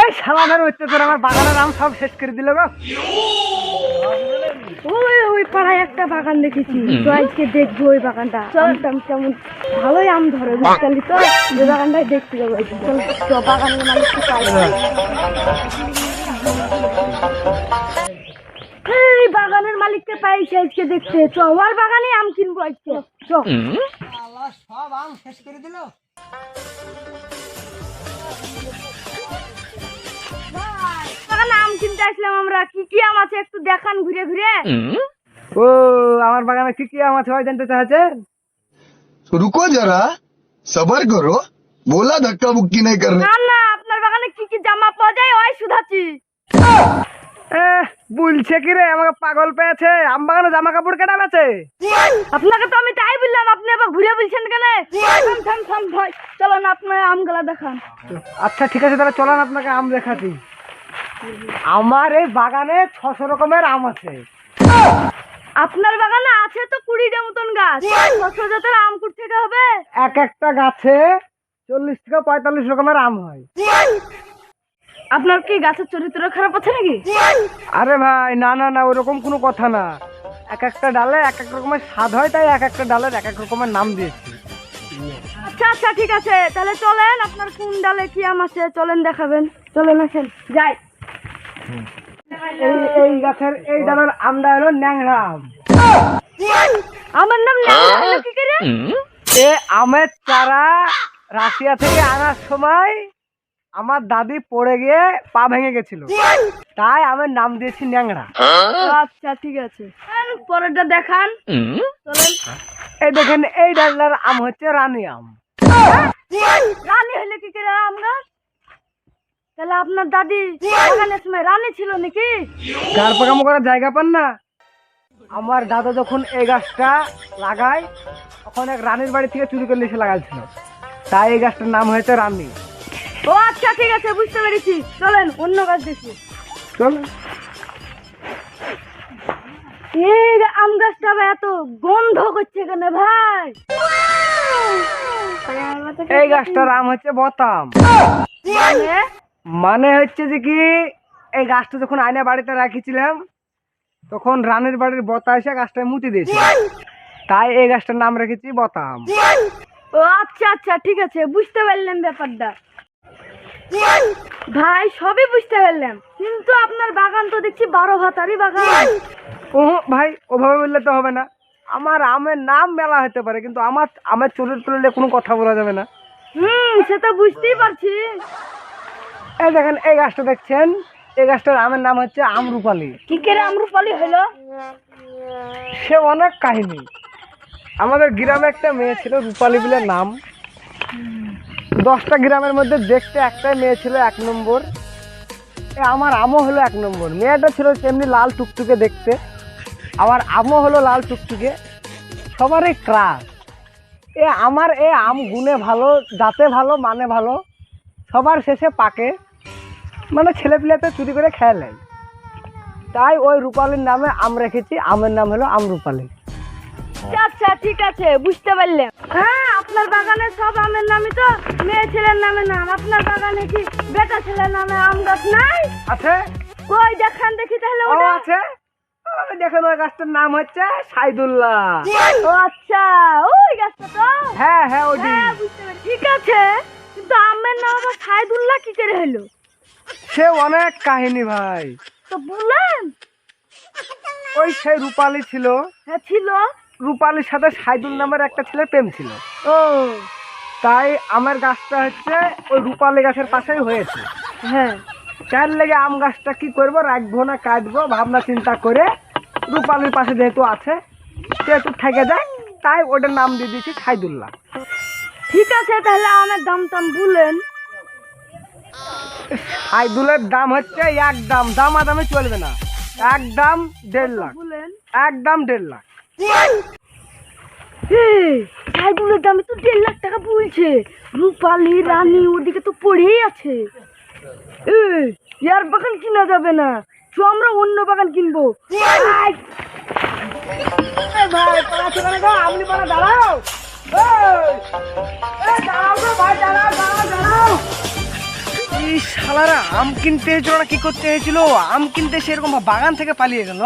এই সালামের অত্যাচার আমার বাগানের আম সব শেষ করে দিল গো। ওই ওই পাড়ায় একটা বাগান দেখেছি। তো আজকে দেখব ওই বাগানটা। কেমন ভালোই আম ধরে বুঝতে তো? ওই বাগানটাই দেখতে যাব বাগানের এই বাগানের মালিককে পাইছি আজকে দেখতে। চ ওর বাগানে আম কিনবো আজকে। চ। সব আম শেষ করে দিল। আম কিনতে আসলাম আমরা। কি কি আম আছে একটু দেখান ঘুরে ঘুরে। ও আমার বাগানে কি কি আম আছে ভাই জানতে চাচ্ছেন রুকো যারা সবার করো বলা ধাক্কা মুক্কি নাই করবে না না আপনার বাগানে কি কি জামা পাওয়া যায় ওই সুধাচি বলছে কি রে আমাকে পাগল পেয়েছে আম বাগানে জামা কাপড় কেনা বেছে আপনাকে তো আমি তাই বলছেন কেন? থাম থাম থাম ভাই। চলো না আপনার আমগুলা দেখান। আচ্ছা ঠিক আছে তাহলে চলেন আপনাকে আম দেখাচ্ছি। আমার এই বাগানে ছশো রকমের আম আছে। আপনার বাগানে আছে তো কুড়িটা মতন গাছ। ছশো জাতের আম থেকে হবে? এক একটা গাছে চল্লিশ থেকে পঁয়তাল্লিশ রকমের আম হয়। আপনার কি গাছের চরিত্র খারাপ আছে নাকি? আরে ভাই না না না ওরকম কোনো কথা না। এক একটা ডালে এক এক রকমের স্বাদ হয় তাই এক একটা ডালের এক এক রকমের নাম দিয়েছি। আচ্ছা আচ্ছা ঠিক আছে। তাহলে চলেন আপনার কোন ডালে কি আম আছে? চলেন দেখাবেন। চলেন আসেন। যাই। এই এই গাছের এই ডালের আমটা হলো ন্যাংরা আম। আমার নাম ন্যাংরা হলো কি করে? এ আমের চারা রাশিয়া থেকে আনার সময় আমার দাদি পড়ে গিয়ে পা ভেঙে গেছিল। তাই আমের নাম দিয়েছি ন্যাংরা আচ্ছা ঠিক আছে। পরেরটা দেখান। এই দেখেন এই ডালটার আম হচ্ছে রানী আম। রানী হলে কি করে আম তাহলে আপনার দাদি বাগানের সময় রানী ছিল নাকি? গার পাকামো করার জায়গা পান না? আমার দাদা যখন এই গাছটা লাগায় তখন এক রানীর বাড়ি থেকে চুরি করে এসে লাগাইছিল। তাই এই গাছটার নাম হয়েছে রানী। ও আচ্ছা ঠিক আছে বুঝতে পেরেছি। চলেন অন্য গাছ দেখি। চল। এই আম গাছটা এত গন্ধ করছে কেন ভাই। এই গাছটার আম হচ্ছে বতাম। মানে? মানে হচ্ছে যে কি এই গাছটা যখন আয়না বাড়িতে রাখিছিলাম তখন রানের বাড়ির বতা এসে গাছটা মুতি দিয়েছে। তাই এই গাছটার নাম রেখেছি বতাম। ও আচ্ছা আচ্ছা ঠিক আছে বুঝতে পারলাম ব্যাপারটা। ভাই সবই বুঝতে পারলাম। কিন্তু আপনার বাগান তো দেখছি বারো ভাতারই বাগান। ও ভাই ওভাবে বললে তো হবে না। আমার আমের নাম মেলা হতে পারে কিন্তু আমার আমের চরিত্র নিয়ে কোনো কথা বলা যাবে না। হুম সে তো বুঝতেই পারছি। এই দেখেন এই গাছটা দেখছেন? এই গাছটার আমের নাম হচ্ছে আমরুপালি। কি করে আমরুপালি হলো? সে অনেক কাহিনী। আমাদের গ্রামে একটা মেয়ে ছিল রূপালী বলে নাম। দশটা গ্রামের মধ্যে দেখতে একটাই মেয়ে ছিল এক নম্বর। এ আমার আমও হলো এক নম্বর। মেয়েটা ছিল তেমনি লাল টুকটুকে দেখতে। আমার আমও হলো লাল টুকটুকে। সবারই ক্রাশ এ আমার এ আম গুণে ভালো দাঁতে ভালো মানে ভালো সবার শেষে পাকে। মানে ছেলেপিলেতে চুরি করে খেয়ে নেয়। তাই ওই রূপালীর নামে আম রেখেছি। আমের নাম হলো আমরূপালী আচ্ছা, আচ্ছা ঠিক আছে বুঝতে পারলাম। হ্যাঁ আপনার বাগানে সব আমের নামই তো মেয়ে ছেলের নামে নাম। আপনার বাগানে কি বেটা ছেলের নামে আম গাছ নাই? আছে? কই দেখান দেখি তাহলে ও ওটা আছে? ওই দেখেন ওই গাছটার নাম হচ্ছে সাইদুল্লাহ। ও আচ্ছা। ওই গাছটা তো? হ্যাঁ হ্যাঁ ওই হ্যাঁ ঠিক আছে। কিন্তু আমের নাম আবার সাইদুল্লাহ কি করে হলো? সে অনেক কাহিনী ভাই। তো বললেন। ওই সেই রূপালী ছিল। হ্যাঁ ছিল। রূপালীর সাথে সাইদুল নামের একটা ছেলের প্রেম ছিল। ও। তাই আমের গাছটা হচ্ছে ওই রূপালী গাছের পাশেই হয়েছে। হ্যাঁ। তার লেগে আম গাছটা কি করব রাখব না কাটবো ভাবনা চিন্তা করে রূপালীর পাশে যেহেতু আছে সেহেতু থেকে যায় তাই ওটার নাম দিয়ে দিয়েছি সাইদুল্লাহ। ঠিক আছে তাহলে আমের দাম টাম বলেন। সাইদুলের দাম হচ্ছে এক দাম দামাদামি চলবে না। একদম দেড় লাখ। বলেন। একদম দেড় লাখ। সাইগুলোর দামে তো দেড় লাখ টাকা বলছে রূপালি, রানী, ওদিকে তো পড়েই আছে। ইয়ার বাগান কিনা যাবে না। চ, আমরা অন্য বাগান কিনবো। আপনি দাঁড়াও। আম কিনতে হয়েছিল না, কি করতে হয়েছিল আম কিনতে সেরকম বাগান থেকে পালিয়ে গেল?